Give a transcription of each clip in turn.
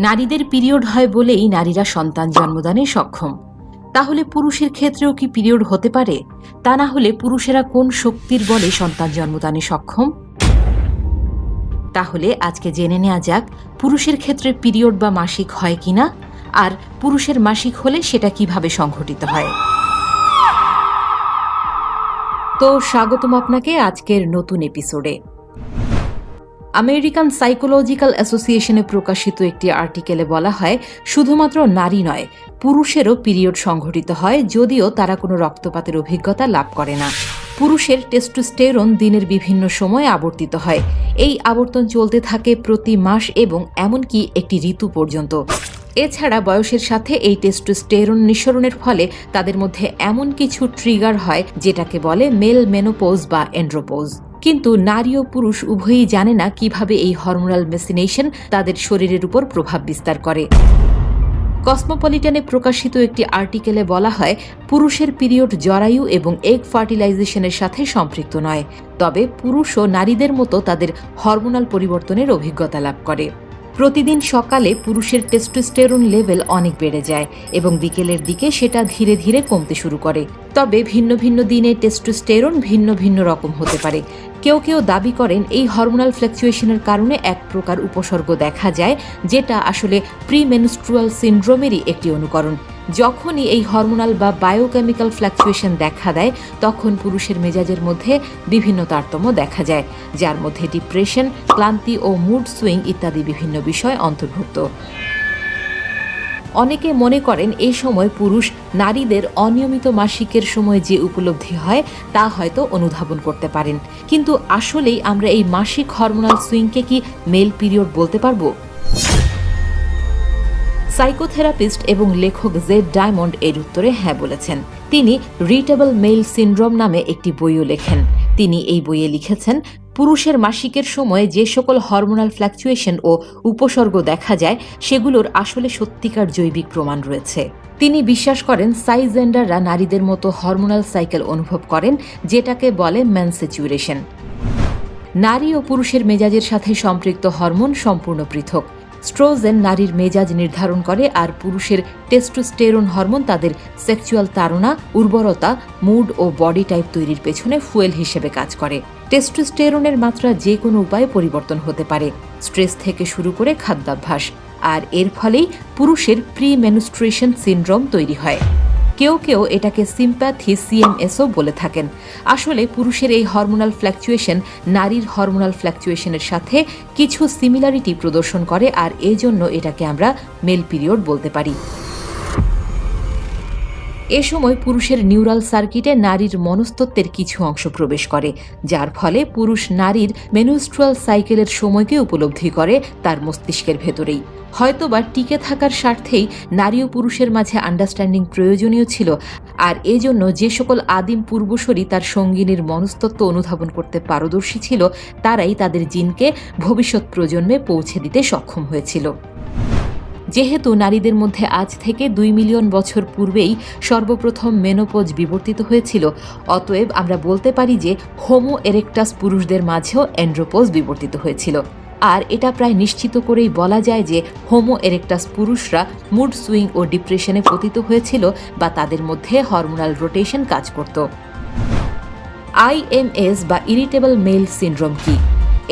নারীদের পিরিয়ড হয় বলেই নারীরা সন্তান জন্মদানে সক্ষম। তাহলে পুরুষের ক্ষেত্রেও কি পিরিয়ড হতে পারে? তা না হলে পুরুষেরা কোন শক্তির বলে সন্তান জন্মদানে সক্ষম? তাহলে আজকে জেনে নেওয়া যাক, পুরুষের ক্ষেত্রে পিরিয়ড বা মাসিক হয় কিনা? আর পুরুষের মাসিক হলে সেটা কীভাবে সংঘটিত হয়? তো স্বাগতম আপনাকে আজকের নতুন এপিসোডে আমেরিকান সাইকোলজিক্যাল অ্যাসোসিয়েশনে প্রকাশিত একটি আর্টিকেলে বলা হয়, শুধুমাত্র নারী নয়, পুরুষেরও পিরিয়ড সংঘটিত হয়, যদিও তারা কোনো রক্তপাতের অভিজ্ঞতা লাভ করে না। পুরুষের টেস্টোস্টেরন দিনের বিভিন্ন সময়ে আবর্তিত হয়। এই আবর্তন চলতে থাকে প্রতি মাস এবং এমনকি একটি ঋতু পর্যন্ত। এছাড়া বয়সের সাথে এই টেস্টোস্টেরন নিঃসরণের ফলে তাদের মধ্যে এমন কিছু ট্রিগার হয়, যেটাকে বলে মেল মেনোপোজ বা এন্ড্রোপোজ। কিন্তু নারী ও পুরুষ উভয়ই জানে না কীভাবে এই হরমোনাল মেসিনেশন তাদের শরীরের উপর প্রভাব বিস্তার করে। কসমোপলিটানে প্রকাশিত একটি আর্টিকেলে বলা হয়, পুরুষের পিরিয়ড জরায়ু এবং এগ ফার্টিলাইজেশনের সাথে সম্পৃক্ত নয়, তবে পুরুষ ও নারীদের মতো তাদের হরমোনাল পরিবর্তনের অভিজ্ঞতা লাভ করে। প্রতিদিন সকালে পুরুষের টেস্টোস্টেরন লেভেল অনেক বেড়ে যায় এবং বিকেলের দিকে সেটা ধীরে ধীরে কমতে শুরু করে। তবে ভিন্ন ভিন্ন দিনে টেস্টোস্টেরন ভিন্ন ভিন্ন রকম হতে পারে। কেউ কেউ দাবি করেন এই হরমোনাল ফ্ল্যাকচুয়েশনের কারণে এক প্রকার উপসর্গ দেখা যায়, যেটা আসলে প্রিমেনস্ট্রুয়াল সিন্ড্রোমেরই একটি অনুকরণ। যখনই এই হরমোনাল বা বায়োকেমিক্যাল ফ্ল্যাকচুয়েশন দেখা দেয়, তখন পুরুষের মেজাজের মধ্যে বিভিন্ন তারতম্য দেখা যায়, যার মধ্যে ডিপ্রেশন ক্লান্তি ও মুড সুইং ইত্যাদি বিভিন্ন বিষয় অন্তর্ভুক্ত। অনেকে মনে করেন এই সময় পুরুষ নারীদের অনিয়মিত মাসিকের সময় যে উপলব্ধি হয়, তা হয়তো অনুধাবন করতে পারেন। কিন্তু আসলেই আমরা এই মাসিক হরমোনাল সুইংকে কি মেল পিরিয়ড বলতে পারব? সাইকোথেরাপিস্ট এবং লেখক জেড ডায়মন্ড এর উত্তরে হ্যাঁ বলেছেন। তিনি রিটেবল মেল সিন্ড্রোম নামে একটি বইও লেখেন। তিনি এই বইয়ে লিখেছেন, পুরুষের মাসিকের সময়ে যে সকল হরমোনাল ফ্ল্যাকচুয়েশন ও উপসর্গ দেখা যায়, সেগুলোর আসলে সত্যিকার জৈবিক প্রমাণ রয়েছে। তিনি বিশ্বাস করেন, সাইজেন্ডাররা নারীদের মতো হরমোনাল সাইকেল অনুভব করেন, যেটাকে বলে ম্যানসেচুরেশন। নারী ও পুরুষের মেজাজের সাথে সম্পৃক্ত হরমোন সম্পূর্ণ পৃথক। স্ট্রোজেন নারীর মেজাজ নির্ধারণ করে আর পুরুষের টেস্টোস্টেরন হরমোন তাদের সেক্সুয়াল তাড়না, উর্বরতা, মুড ও বডি টাইপ তৈরির পেছনে ফুয়েল হিসেবে কাজ করে। টেস্টোস্টেরনের মাত্রা যে কোনো উপায়ে পরিবর্তন হতে পারে। স্ট্রেস থেকে শুরু করে খাদ্যাভ্যাস। আর এর ফলেই পুরুষের প্রি মেনুস্ট্রেশন সিনড্রোম তৈরি হয়। কেউ কেউ এটাকে সিম্প্যাথি সিএমএসও বলে থাকেন। আসলে পুরুষের এই হরমোনাল ফ্ল্যাকচুয়েশন নারীর হরমোনাল ফ্ল্যাকচুয়েশনের সাথে কিছু সিমিলারিটি প্রদর্শন করে আর এজন্য এটাকে আমরা মেল পিরিয়ড বলতে পারি। এ সময় পুরুষের নিউরাল সার্কিটে নারীর মনস্তত্ত্বের কিছু অংশ প্রবেশ করে, যার ফলে পুরুষ নারীর মেনুস্ট্রাল সাইকেলের সময়কে উপলব্ধি করে তার মস্তিষ্কের ভেতরেই। হয়তোবা টিকে থাকার স্বার্থেই নারী ও পুরুষের মাঝে আন্ডারস্ট্যান্ডিং প্রয়োজনীয় ছিল, আর এজন্য যে সকল আদিম পূর্বসরী তার সঙ্গিনীর মনস্তত্ত্ব অনুধাবন করতে পারদর্শী ছিল, তারাই তাদের জিনকে ভবিষ্যৎ প্রজন্মে পৌঁছে দিতে সক্ষম হয়েছিল। যেহেতু নারীদের মধ্যে আজ থেকে দুই মিলিয়ন বছর পূর্বেই সর্বপ্রথম মেনোপজ বিবর্তিত হয়েছিল, অতএব আমরা বলতে পারি যে হোমো এরেক্টাস পুরুষদের মাঝেও অ্যান্ড্রোপোজ বিবর্তিত হয়েছিল। আর এটা প্রায় নিশ্চিত করেই বলা যায় যে হোমো এরেক্টাস পুরুষরা মুড সুইং ও ডিপ্রেশনে পতিত হয়েছিল বা তাদের মধ্যে হরমোনাল রোটেশন কাজ করত। আইএমএস বা ইরিটেবল মেল সিন্ড্রোম কি?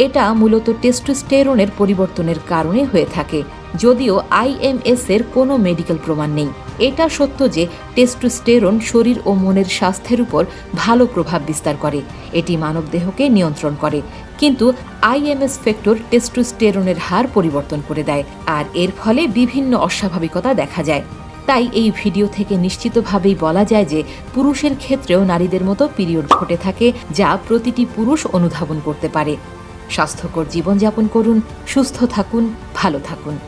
এটা মূলত টেস্টোস্টেরনের পরিবর্তনের কারণে হয়ে থাকে। যদিও আইএমএস এর কোনো মেডিকেল প্রমাণ নেই। এটা সত্য যে টেস্টোস্টেরন শরীর ও মনের স্বাস্থ্যের উপর ভালো প্রভাব বিস্তার করে। এটি মানবদেহকে নিয়ন্ত্রণ করে। কিন্তু আইএমএস ফ্যাক্টর টেস্টোস্টেরনের হার পরিবর্তন করে দেয় আর এর ফলে বিভিন্ন অস্বাভাবিকতা দেখা যায়। তাই এই ভিডিও থেকে নিশ্চিতভাবেই বলা যায় যে পুরুষের ক্ষেত্রেও নারীদের মতো পিরিয়ড ঘটে থাকে যা প্রতিটি পুরুষ অনুধাবন করতে পারে। স্বাস্থ্যকর জীবনযাপন করুন, সুস্থ থাকুন, ভালো থাকুন।